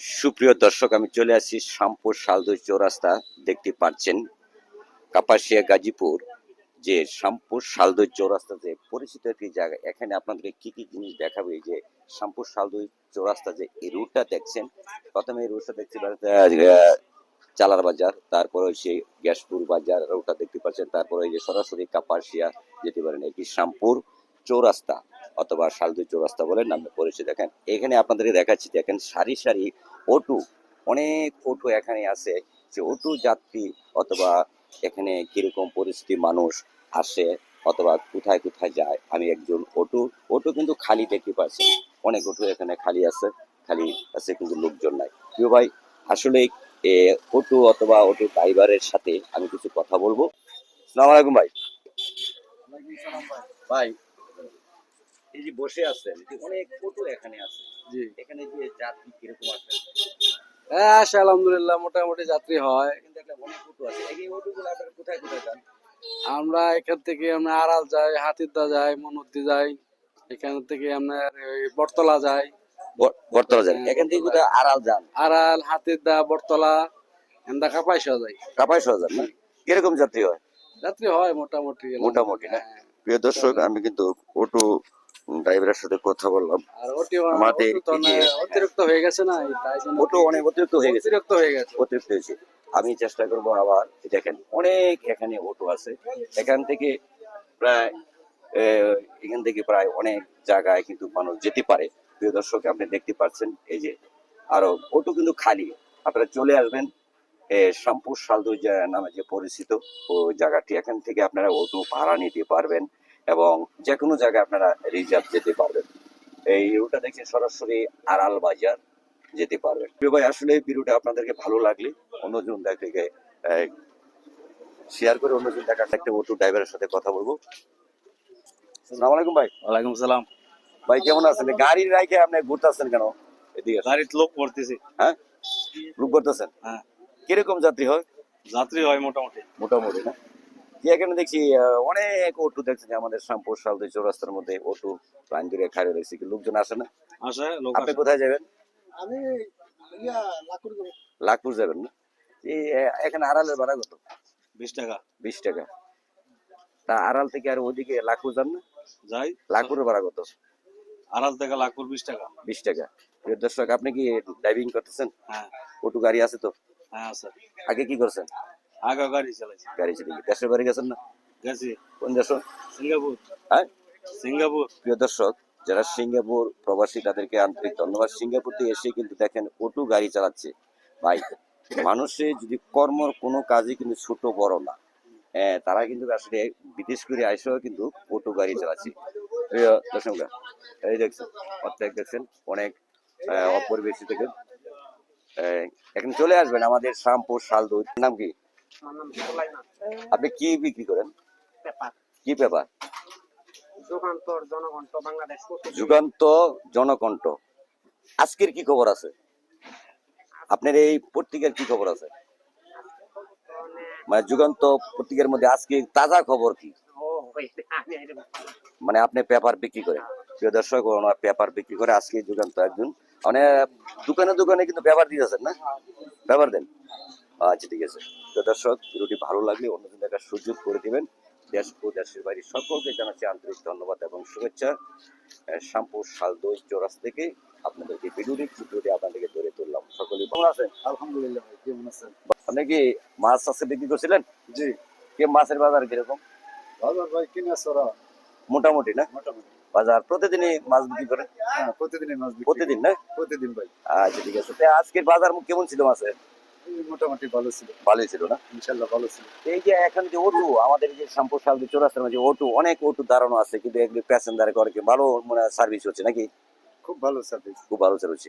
সুপ্রিয় দর্শক, আমি চলে আসি শ্যামপুর শালদই চৌরাস্তা দেখতে পাচ্ছেন কাপাসিয়া গাজীপুর, যে শালদই চৌরাস্তা যে পরিচিত একটি জায়গা। এখানে আপনাদেরকে কি কি জিনিস দেখাবে? যে শ্যামপুর শালদই চৌরাস্তা যে এই রুটটা দেখছেন, প্রথমে এই রুটটা দেখতে চালার বাজার, তারপরে হচ্ছে গ্যাসপুর বাজার রুটটা দেখতে পাচ্ছেন, তারপরে এই যে সরাসরি কাপাসিয়া যেতে পারেন এটি শ্যামপুর চৌরাস্তা। অথবা শালদই চৌরাস্তা বলে নামে পরিচিত দেখেন এখানে আপনাদেরকে দেখাচ্ছি দেখেন সারি সারি অটু অনেক অটো এখানে আছে। যে অটো যাত্রী অথবা এখানে কীরকম পরিস্থিতি মানুষ আসে অথবা কোথায় কোথায় যায় আমি একজন অটো অটো কিন্তু খালি দেখতে পাচ্ছি। অনেক অটো এখানে খালি আছে খালি আছে কিন্তু লোকজন নাই। প্রিয় ভাই আসলে এ, অটো অথবা অটো ড্রাইভারের সাথে আমি কিছু কথা বলব। সালাম আলাইকুম ভাই। ভাই এই যে বসে আছেন অনেক অটো এখানে আছে। জি। এখানে যে যাত্রী কীরকম আছে? হ্যাঁ আসে আলহামদুলিল্লাহ মোটামুটি যাত্রী হয়। কিন্তু একটা অনেক অটো আছে। এই অটোগুলো আপনারা কোথায় কোথায় যান? আমরা এখান থেকে আমরা আড়াল যাই হাতিরদা যাই মনুদ্দি যাই। এখান থেকে আপনার ওই বটতলা যাই। বটতলা যান। এখান থেকে কোথায়? আড়াল যান। আড়াল হাতিরদা বটতলা এন্দা কাপাইশা যাই। যান না? কীরকম যাত্রী হয়? যাত্রী হয় মোটামুটি। মোটামুটি না? হ্যাঁ। প্রিয় দর্শক আমি কিন্তু অটো ড্রাইভারের সাথে কথা বললাম। আমাদের ওটি অতিরিক্ত হয়ে গেছে না? অটো অনেক অতিরিক্ত হয়ে গেছে। অতিরিক্ত হয়ে গেছে। অতিরিক্ত হয়েছে। আমি চেষ্টা করব আবার দেখেন অনেক এখানে অটো আছে। এখান থেকে প্রায় এখান থেকে প্রায় অনেক জায়গায় কিন্তু মানুষ যেতে পারে। প্রিয় দর্শক আপনি দেখতে পাচ্ছেন এই যে আরও অটো কিন্তু খালি। আপনারা চলে আসবেন শ্যামপুর সালদু নামে যে পরিচিত ও জায়গাটি এখান থেকে আপনারা অটো ভাড়া নিতে পারবেন। এবং যে কোনো জায়গায় আপনারা রিজার্ভ যেতে পারবেন। এই রুটটা দেখছেন সরাসরি আড়াল বাজার যেতে পারবেন। প্রিয় ভাই আসলে এই ভিডিওটা আপনাদেরকে ভালো লাগলে অন্যজন দেখে শেয়ার করে অন্যজন দেখার একটা অটো ড্রাইভারের সাথে কথা বলব। আসসালামু আলাইকুম ভাই। ওয়ালাইকুম সালাম। ভাই কেমন আছেন? গাড়ি রাখে আপনি ঘুরতেছেন কেন? এদিকে। গাড়িতে লোক পড়তেছে। হ্যাঁ? লুক করতেছেন হ্যাঁ। কীরকম যাত্রী হয়? যাত্রী হয় মোটামুটি। মোটামুটি না? এখানে দেখছি অনেক অটো দেখছেন আমাদের শ্যামপুর সালদি চৌরাস্তার মধ্যে অটো লাইন ধরে খাড়ে রয়েছে কি লোকজন আসে না? আসে আপনি কোথায় যাবেন? আমি ইয়া লাখপুর যাবেন না? এখানে আড়ালের ভাড়া কত? বিশ টাকা। বিশ টাকা। তা আড়াল থেকে আর ওদিকে লাখপুর যান না? যাই। লাখপুরের ভাড়া কত? আড়াল টাকা লাখপুর বিশ টাকা। বিশ টাকা। দর্শক আপনি কি ড্রাইভিং করতেছেন? হ্যাঁ। অটো গাড়ি আছে তো? হ্যাঁ আছে। আগে কি করছেন? আগে গাড়ি চালাইছি। গাড়ি কি? দেশের বাড়ি গেছেন না? গেছি। কোন দেশ? সিঙ্গাপুর। হ্যাঁ? সিঙ্গাপুর। প্রিয় দর্শক যারা সিঙ্গাপুর প্রবাসী তাদেরকে আন্তরিক ধন্যবাদ। সিঙ্গাপুর থেকে এসে কিন্তু দেখেন অটো গাড়ি চালাচ্ছে। ভাই মানুষের যদি কর্মর কোনো কাজই কিন্তু ছোট বড় না। হ্যাঁ তারা কিন্তু আসলে বিদেশ করে আইসেও কিন্তু অটো গাড়ি চালাচ্ছে। প্রিয় দর্শক এই দেখছেন অর্ধেক দেখছেন অনেক আহ, অপরিবেশী থেকে আহ, এখন চলে আসবেন আমাদের শ্যামপুর শালদুর নাম কি? আপনি কি বিক্রি করেন? কি পেপার যুগান্তর জনকণ্ঠ বাংলাদেশ যুগান্ত জনকণ্ঠ। আজকের কি খবর আছে? আপনার এই পত্রিকার কি খবর আছে? মানে যুগান্ত পত্রিকার মধ্যে আজকে তাজা খবর কি? মানে আপনি পেপার বিক্রি করেন প্রিয় দর্শক ওনার পেপার বিক্রি করে আজকে যুগান্ত একজন। মানে দোকানে দোকানে কিন্তু পেপার দিতেছেন না? পেপার দেন। আচ্ছা ঠিক আছে। তো দর্শক ভিডিওটি ভালো লাগলে অন্যদিন দেখার সুযোগ করে দিবেন। দেশ ও দেশের বাইরে সকলকে জানাচ্ছি আন্তরিক ধন্যবাদ এবং শুভেচ্ছা। আহ, শ্যামপুর শালদই চৌরাস থেকে আপনাদেরকে ভিডিওটি ভিডিওটি আপনাদেরকে ধরে তুললাম। সকলেই ভালো আছেন? আলহামদুলিল্লাহ কেমন আছেন? আপনি কি মাছ আছে বিক্রি করছিলেন? জি। কে মাছের বাজার কীরকম? বাজার ভাই কিনে সরা মোটামুটি না? মোটামুটি। বাজার প্রতিদিনই মাছ বিক্রি করেন হ্যাঁ প্রতিদিনই মাছ বিক্রি প্রতিদিন না? প্রতিদিন ভাই। আচ্ছা ঠিক আছে। তা আজকের বাজার কেমন ছিল মাছের? মোটামুটি ভালো ছিল। ভালোই ছিল না? ইনশাল্লাহ ভালো ছিল। এই যে এখন যে অটো আমাদের যে শ্যামপুর শালদি চৌরাস্তার মাঝে অটো অনেক অটো দাঁড়ানো আছে কিন্তু এগুলি প্যাসেঞ্জার করে ভালো মানে সার্ভিস হচ্ছে নাকি? খুব ভালো সার্ভিস খুব ভালো সার্ভিস